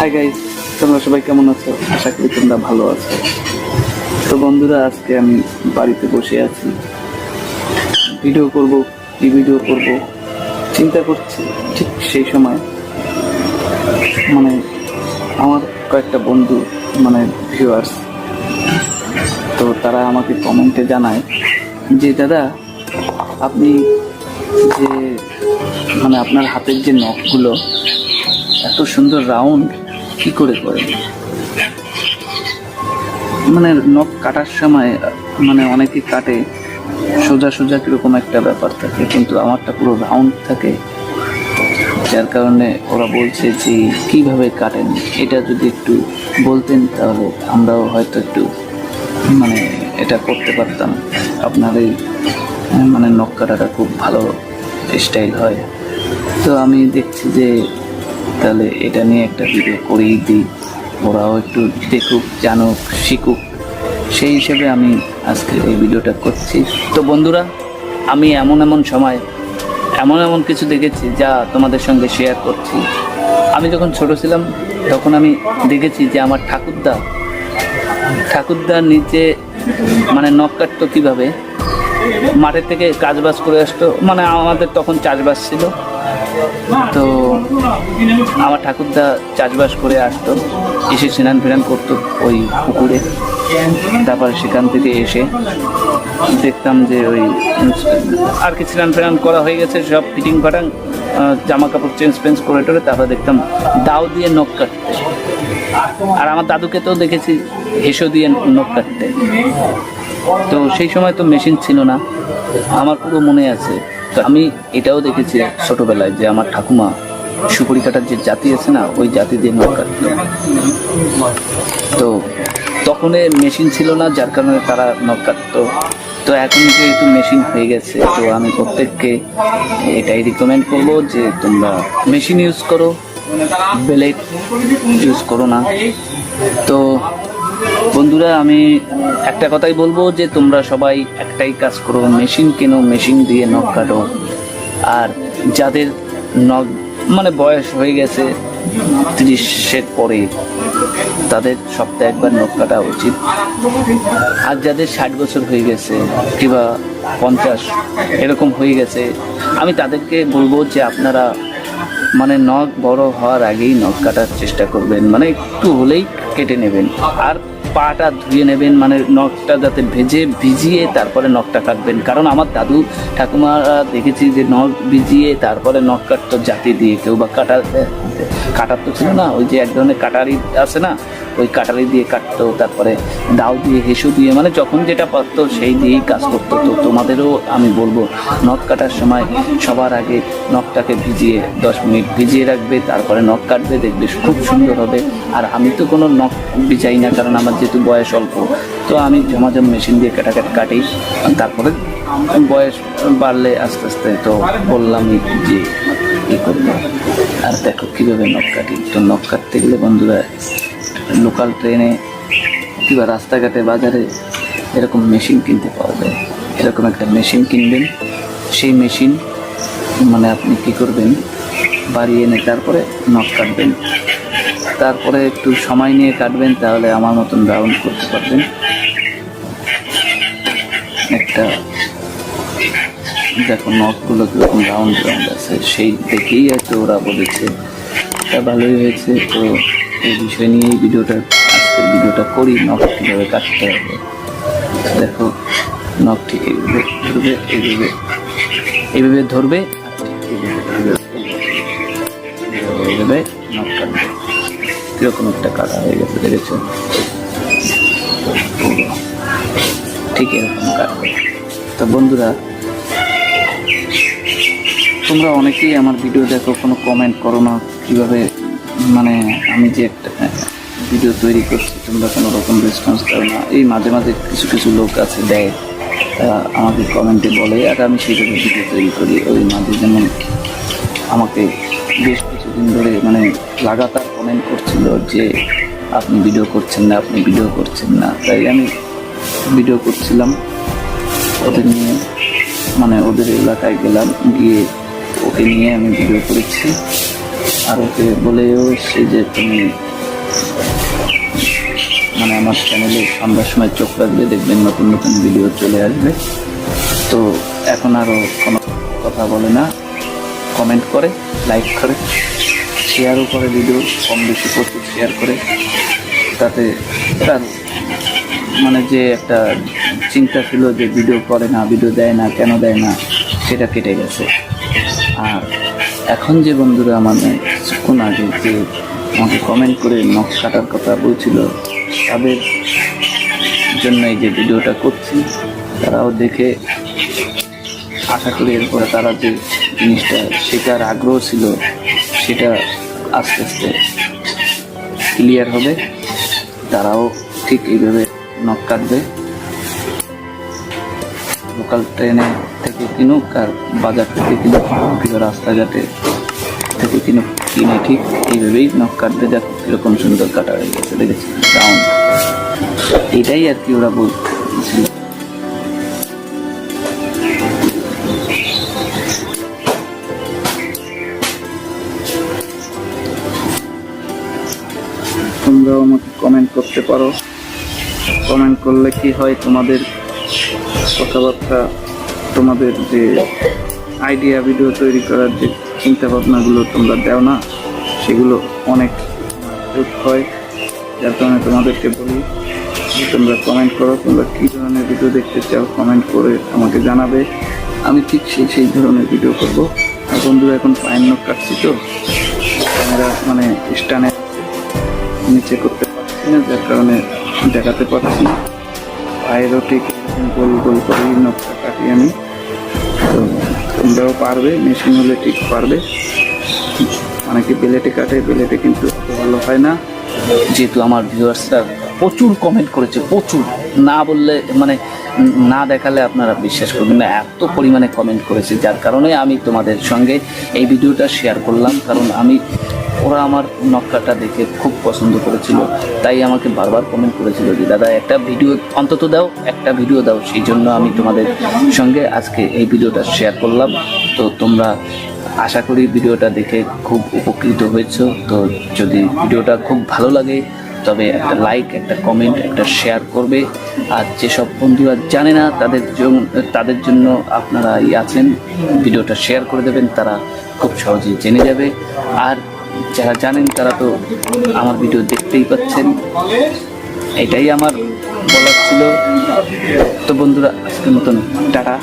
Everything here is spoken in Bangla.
হাই গাইস তোমরা সবাই কেমন আছো? আশা করি তোমরা ভালো আছো। তো বন্ধুরা, আজকে আমি বাড়িতে বসে আছি। ভিডিও করব, কি ভিডিও করব, চিন্তা করছি ঠিক সেই সময়। মানে আমার কয়েকটা বন্ধু মানে ভিউয়ার্স তো তারা আমাকে কমেন্টে জানায় যে, দাদা, আপনি যে মানে আপনার হাতের যে নখগুলো, এত সুন্দর রাউন্ড কি করে করেন মানে নখ কাটার সময় মানে অনেকে কাটে, সোজা সোজা কীরকম একটা ব্যাপার থাকে, কিন্তু আমারটা পুরো রাউন্ড থাকে। যার কারণে ওরা বলছে যে, কীভাবে কাটেন? এটা যদি একটু বলতেন, তাহলে আমরাও হয়তো একটু মানে এটা করতে পারতাম। আপনার এই মানে নখ কাটাটা খুব ভালো স্টাইল হয়। তো আমি দেখছি যে তাহলে এটা নিয়ে একটা ভিডিও করেই দিই। ওরাও একটু দেখুক, জানুক, শিখুক। সেই হিসেবে আমি আজকে এই ভিডিওটা করছি। তো বন্ধুরা, আমি এমন এমন সময়, এমন এমন কিছু দেখেছি যা তোমাদের সঙ্গে শেয়ার করছি। আমি যখন ছোট ছিলাম, তখন আমি দেখেছি যে আমার ঠাকুরদা, ঠাকুরদার নিচে মানে নখ কাটতো কীভাবে? মাঠের থেকে কাজবাজ করে আসতো। মানে আমাদের তখন চাষবাস ছিল। তো আমার ঠাকুরদা চাষবাস করে আসতো, এসে স্নান ফেরান করতো ওই পুকুরে। তারপর সেখান থেকে এসে দেখতাম যে ওই আর কি স্নান ফেরান করা হয়ে গেছে, সব ফিটিং ফাটাং জামা কাপড় চেঞ্জ ফেঞ্জ করে টোরে, তারপর দেখতাম দাও দিয়ে নখ কাটতে। আর আমার দাদুকে তো দেখেছি হেসো দিয়ে নখ কাটতে তো সেই সময় তো মেশিন ছিল না। আমার পুরো মনে আছে। তো আমি এটাও দেখেছি ছোটোবেলায় যে আমার ঠাকুমা সুপুরি কাটার যে জাতি আছে না, ওই জাতি দিয়ে নখ কাটতো তো তখন মেশিন ছিল না, যার কারণে তারা নখ কাটতো তো এখন যেহেতু মেশিন হয়ে গেছে, তো আমি প্রত্যেককে এটাই রিকমেন্ড করব যে তোমরা মেশিন ইউজ করো, ব্লেড ইউজ করো না। তো বন্ধুরা, আমি একটা কথাই বলব যে তোমরা সবাই একটাই কাজ করো, মেশিন কেনো, মেশিন দিয়ে নখ কাটো। আর যাদের নখ মানে বয়স হয়ে গেছে, তিরিশের পরে, তাদের সপ্তাহে একবার নখ কাটা উচিত। আর যাদের ষাট বছর হয়ে গেছে, কিংবা পঞ্চাশ, এরকম হয়ে গেছে, আমি তাদেরকে বলব যে আপনারা মানে নখ বড় হওয়ার আগেই নখ কাটার চেষ্টা করবেন। মানে একটু হলেই কেটে নেবেন। আর পাটা ধুয়ে নেবেন মানে নখটা যাতে ভেজে ভিজিয়ে তারপরে নখটা কাটবেন। কারণ আমার দাদু ঠাকুমারা দেখেছি যে নখ ভিজিয়ে তারপরে নখ কাটতো জাতি দিয়ে। কেউ বা কাটা কাটার তো ছিল না, ওই যে এক ধরনের কাটারি আছে না, ওই কাটারি দিয়ে কাটতো, তারপরে দাও দিয়ে, হেসু দিয়ে মানে যখন যেটা পারতো সেই দিয়েই কাজ করতো। তো তোমাদেরও আমি বলব, নখ কাটার সময় সবার আগে নখটাকে ভিজিয়ে দশ মিনিট ভিজিয়ে রাখবে, তারপরে নখ কাটবে, দেখবে খুব সুন্দর হবে। আর আমি তো কোনো নখ ভিজাই না, কারণ আমার যেহেতু বয়স অল্প। তো আমি জমাজম মেশিন দিয়ে কাটাকাটি কাটি, তারপরে বয়স বাড়লে আস্তে আস্তে তো বললামই যে কী করব দেখো কীভাবে নখ কাটি। তো নখ কাটতে গেলে বন্ধুরা লোকাল ট্রেনে কিংবা রাস্তাঘাটে, বাজারে এরকম মেশিন কিনতে পাওয়া যায়। এরকম একটা মেশিন কিনবেন। সেই মেশিন মানে আপনি কি করবেন? বাড়ি এনে তারপরে নখ কাটবেন। তারপরে একটু সময় নিয়ে কাটবেন, তাহলে আমার মতন রাউন্ড করতে পারবেন। একটা দেখো নখগুলো কীরকম রাউন্ড রাউন্ড আছে। সেই দেখেই হয়তো ওরা বলেছে। তা ভালোই হয়েছে। তো এই বিষয় নিয়েই ভিডিওটা, আজকের ভিডিওটা করি নখ কীভাবে কাটতে হবে। দেখো নখ ঠিক এইভাবে ধরবে, এইভাবে এইভাবে ধরবে এইভাবে নখ কাটবে। কীরকম একটা কাটা হয়ে গেছে, দেখেছ? ঠিক এরকম কাটবে। তো বন্ধুরা তোমরা অনেকেই আমার ভিডিও দেখো, কোনো কমেন্ট করো না। কীভাবে মানে আমি যে একটা ভিডিও তৈরি করছি, তোমরা কোনো রকম রেসপন্স দাও না। এই মাঝে মাঝে কিছু কিছু লোক আছে, দেয় আমাকে কমেন্টে বলে, আর আমি সেইভাবে ভিডিও তৈরি করি। ওই মাঝে যেমন আমাকে বেশ কিছুদিন ধরে মানে লাগাতার কমেন্ট করছিল যে, আপনি ভিডিও করছেন না, আপনি ভিডিও করছেন না। তাই আমি ভিডিও করছিলাম। ওদের নিয়ে মানে ওদের এলাকায় গেলাম, গিয়ে ওকে নিয়ে আমি ভিডিও করেছি। আর ওকে বলেও এসছি যে তুমি মানে আমার চ্যানেলে সন্ধ্যার সময় চোখ রাখবে, দেখবেন নতুন নতুন ভিডিও চলে আসবে। তো এখন আরও কোনো কথা বলে না। কমেন্ট করে লাইক করে শেয়ারও করে ভিডিও কম বেশি প্রচুর শেয়ার করে। তাতে তার মানে যে একটা চিন্তা ছিল যে ভিডিও করে না ভিডিও দেয় না, কেন দেয় না, সেটা কেটে গেছে। আর এখন যে বন্ধুরা মানে কিছুক্ষণ আগে যে আমাকে কমেন্ট করে নখ কাটার কথা বলছিল, তাদের জন্য এই যে ভিডিওটা করছি, তারাও দেখে আশা করি এরপরে তারা যে জিনিসটা শেখার আগ্রহ ছিল, সেটা আস্তে আস্তে ক্লিয়ার হবে। তারাও ঠিক এইভাবে নখ কাটবে। লোকাল ট্রেনে থেকে কিনুক আর বাজার থেকে কিনুক, কিংবা রাস্তাঘাটে থেকে কিনুক, কিনে ঠিক এইভাবেই নখ কাটবে দেখ কীরকম সুন্দর কাটা হয়ে গেছে দেখেছি ডাউন এটাই আর কি ওরা বলছিল তোমরাও আমাকে কমেন্ট করতে পারো। কমেন্ট করলে কি হয় তোমাদের কথাবার্তা? তোমাদের যে আইডিয়া ভিডিও তৈরি করার যে চিন্তা ভাবনাগুলো তোমরা দেও না, সেগুলো অনেক হয়। যার কারণে তোমাদেরকে বলি তোমরা কমেন্ট করো, তোমরা কী ধরনের ভিডিও দেখতে চাও কমেন্ট করে আমাকে জানাবে। আমি ঠিক সেই সেই ধরনের ভিডিও করব। আর বন্ধুরা, এখন পায়ের নখ কাটছি তো। ক্যামেরা মানে স্টানে নিচে করতে পারছি না, যার কারণে দেখাতে পারছি না। পায়েরও ঠিক গোল গোল করেই নখটা কাটি আমি। তোমরাও পারবে মেশিন হলে ঠিক পারবে। অনেকে বেলেটে কাটে বেলেটে কিন্তু ভালো হয় না। যেহেতু আমার ভিউয়ার্সরা প্রচুর কমেন্ট করেছে, প্রচুর। না বললে মানে না দেখালে আপনারা বিশ্বাস করবেন না, এত পরিমাণে কমেন্ট করেছে। যার কারণে আমি তোমাদের সঙ্গে এই ভিডিওটা শেয়ার করলাম। কারণ আমি, ওরা আমার নকশাটা দেখে খুব পছন্দ করেছিল, তাই আমাকে বারবার কমেন্ট করেছিল যে, দাদা, একটা ভিডিও অন্তত দাও, একটা ভিডিও দাও। সেই জন্য আমি তোমাদের সঙ্গে আজকে এই ভিডিওটা শেয়ার করলাম। তো তোমরা আশা করি ভিডিওটা দেখে খুব উপকৃত হয়েছো। তো যদি ভিডিওটা খুব ভালো লাগে, তবে একটা লাইক একটা কমেন্ট একটা শেয়ার করবে। আর যেসব বন্ধুরা জানে না তাদের জন্য তাদের জন্য আপনারা আছেন ভিডিওটা শেয়ার করে দেবেন, তারা খুব সহজেই জেনে যাবে। আর যারা জানেন তারা তো আমার ভিডিও দেখতেই পাচ্ছেন। এটাই আমার বলার ছিল। তো বন্ধুরা, আজকের মতন, টাটা।